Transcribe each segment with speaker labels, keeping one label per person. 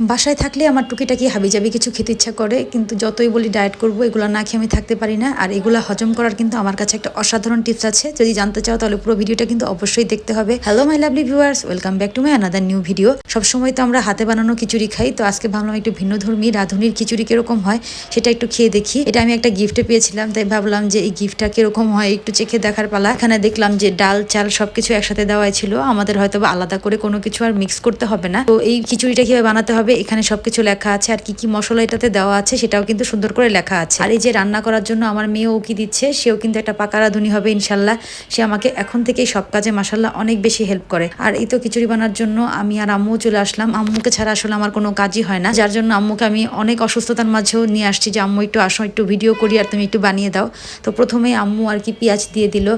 Speaker 1: বাসায় থাকলে আমার টুকিটাকি হাবিজাবি কিছু খেতে ইচ্ছা করে, কিন্তু যতই বলি ডায়েট করব, এগুলো না খেয়ে আমি থাকতে পারি না। আর এগুলো হজম করার কিন্তু আমার কাছে একটা অসাধারণ টিপস আছে। যদি জানতে চাও, তাহলে পুরো ভিডিওটা কিন্তু অবশ্যই দেখতে হবে। Hello my lovely viewers welcome back to my another new video সবসময় তো আমরা হাতে বানানো খিচুড়ি খাই, তো আজকে ভাবলাম একটু ভিন্ন ধর্মী রাঁধুনির খিচুড়ি কীরকম হয়, সেটা একটু খেয়ে দেখি। এটা আমি একটা গিফটে পেয়েছিলাম, তাই ভাবলাম যে এই গিফটটা কীরকম হয়, একটু চেখে দেখার পালা। এখানে দেখলাম যে ডাল, চাল সবকিছু একসাথে দেওয়া ছিল। আমাদের হয়তো আলাদা করে কোনো কিছু আর মিক্স করতে হবে না। তো এই খিচুড়িটা কীভাবে বানাতে হবে এখানে সবকিছু লেখা আছে, আর কি কি মশলা এটাতে দেওয়া আছে সেটাও কিন্তু সুন্দর করে লেখা আছে। আর এই যে রান্না করার জন্য আমার মেয়েও কি দিচ্ছে, সেও কিন্তু একটা পাকা রাঁধুনি হবে ইনশাল্লাহ। সে আমাকে এখন থেকেই সব কাজে মাসাল্লাহ অনেক বেশি হেল্প করে। আর এই তো খিচুড়ি বানার জন্য আমি আর আম্মুও চলে আসলাম। আম্মুকে ছাড়া আসলে আমার কোনো কাজই হয় না। যার জন্য আম্মুকে আমি অনেক অসুস্থতার মাঝেও নিয়ে আসছি যে, আম্মু, একটু আসো, একটু ভিডিও করি আর তুমি একটু বানিয়ে দাও। তো প্রথমে আম্মু আর কি পেঁয়াজ দিয়ে দিল।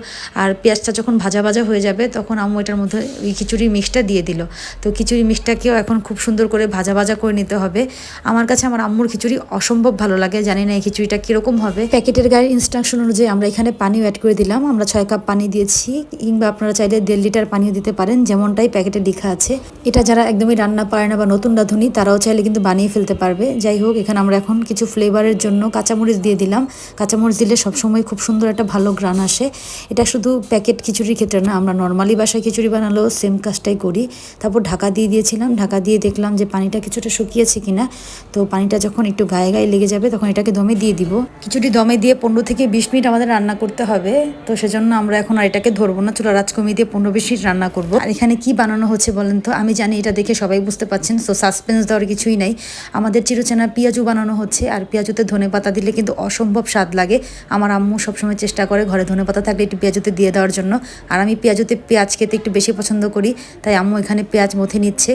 Speaker 1: আর পেঁয়াজটা যখন ভাজা ভাজা হয়ে যাবে, তখন আম্মু এটার মধ্যে ওই খিচুড়ি মিক্সটা দিয়ে দিল। তো খিচুড়ি মিক্সটাকেও এখন খুব সুন্দর করে ভাজা ভাজা করে নিতে হবে। আমার কাছে আমার আম্মুর খিচুড়ি অসম্ভব ভালো লাগে, জানি না এই খিচুড়িটা কীরকম হবে। প্যাকেটের গায়ের ইনস্ট্রাকশন অনুযায়ী আমরা এখানে পানিও অ্যাড করে দিলাম। আমরা ছয় কাপ পানি দিয়েছি, কিংবা আপনারা চাইলে দেড় লিটার পানিও দিতে পারেন, যেমনটাই প্যাকেটে লেখা আছে। এটা যারা একদমই রান্না পারে না বা নতুন রাঁধুনি, তারাও চাইলে কিন্তু বানিয়ে ফেলতে পারবে। যাই হোক, এখানে আমরা এখন কিছু ফ্লেভারের জন্য কাঁচামরিচ দিয়ে দিলাম। কাঁচামরিচ দিলে সবসময় খুব সুন্দর একটা ভালো গ্রান আসে। এটা শুধু প্যাকেট খিচুড়ির ক্ষেত্রে না, আমরা নর্মালি বাসায় খিচুড়ি বানালেও সেম কাজটাই করি। তারপর ঢাকা দিয়ে দিয়েছিলাম। ঢাকা দিয়ে দেখলাম যে পানিটা কিছুটা শুকিয়েছে কিনা, তো পানিটা যখন একটু গায়ে গায়ে লেগে যাবে তখন এটাকে দমে দিয়ে দিব। খিচুড়ি দমে দিয়ে পনেরো থেকে বিশ মিনিট আমাদের রান্না করতে হবে, তো সেজন্য আমরা এখন আর এটাকে ধরবো না চুলা রাজ কমিয়ে দিয়ে পনেরো বিশ মিনিট রান্না করব। আর এখানে কি বানানো হচ্ছে বলেন তো? আমি জানি এটা দেখে সবাই বুঝতে পারছেন সো সাসপেন্স দেওয়ার কিছুই নাই। আমাদের চিরচেনা পেঁয়াজু বানানো হচ্ছে, আর পেঁয়াজুতে ধনে পাতা দিলে কিন্তু অসম্ভব স্বাদ লাগে। আমার আম্মু সবসময় চেষ্টা করে ঘরে ধনে পাতা থাকলে একটু পেঁয়াজুতে দিয়ে দেওয়ার জন্য। আর আমি পেঁয়াজুতে পেঁয়াজ খেতে একটু বেশি পছন্দ করি, তাই আম্মু এখানে পেঁয়াজ মথে নিচ্ছে।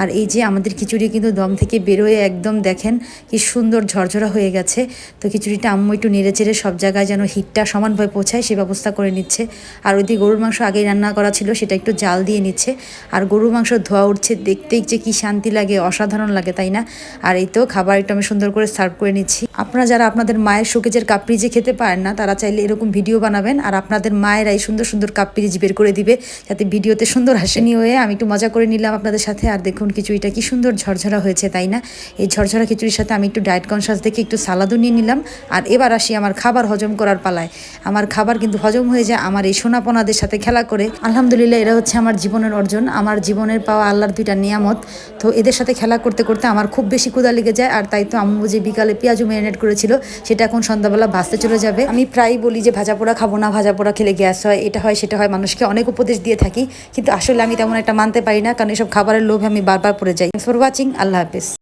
Speaker 1: আর এই যে আমাদের খিচুড়ি কিন্তু দম থেকে বেরোয় একদম দেখেন কি সুন্দর ঝরঝরা হয়ে গেছে। তো খিচুড়িটা আম্মু একটু নেড়ে চেড়ে সব জায়গায় যেন হিটটা সমানভাবে পৌঁছায় সে ব্যবস্থা করে নিচ্ছে। আর ওইদিকে গরুর মাংস আগেই রান্না করা ছিল, সেটা একটু জাল দিয়ে নিচ্ছে। আর গরুর মাংস ধোয়া উঠছে, দেখতেই যে কি শান্তি লাগে, অসাধারণ লাগে, তাই না? আর এই তো খাবার একটু আমি সুন্দর করে সার্ভ করে নিচ্ছি। আপনারা যারা আপনাদের মায়ের শোকেজের কাপড়ি খেতে পারেন না, তারা চাইলে এরকম ভিডিও বানাবেন। আর আপনাদের মায়েরা এই সুন্দর সুন্দর কাপড়িজ বের করে দিবে, যাতে ভিডিওতে সুন্দর হাসেনি হয়ে আমি একটু মজা করে নিলাম আপনাদের সাথে। আর দেখুন খিচুড়িটা কি সুন্দর ঝরঝরা হয়েছে, তাই না? এই ঝরঝরা খিচুড়ির সাথে আমি একটু ডায়েট কনসাস দেখে একটু সালাদও নিয়ে নিলাম। আর এবার আসি আমার খাবার হজম করার পালায়। আমার খাবার কিন্তু হজম হয়ে যায় আমার এই সোনাপনাদের সাথে খেলা করে। আলহামদুলিল্লাহ, এরা হচ্ছে আমার জীবনের অর্জন, আমার জীবনের পাওয়া আল্লাহর দুইটা নিয়ামত। তো এদের সাথে খেলা করতে করতে আমার খুব বেশি ক্ষুদা লেগে যায়। আর তাই তো আম্মু যে বিকালে পেঁয়াজু ম্যারিনেট করেছিল, সেটা এখন সন্ধ্যাবেলা ভাজতে চলে যাবে। আমি প্রায় বলি যে ভাজা পোড়া খাব না, ভাজা পোড়া খেলে গ্যাস হয়, এটা হয়, সেটা হয়। মানুষকে অনেক উপদেশ দিয়ে থাকি। কিন্তু আসলে আমি তেমন একটা মানতে পারি না, কারণ এসব খাবারের লোভে আমি বারবার পড়ে যাই। ফর ওয়াচিং আল্লাহ হাফিজ।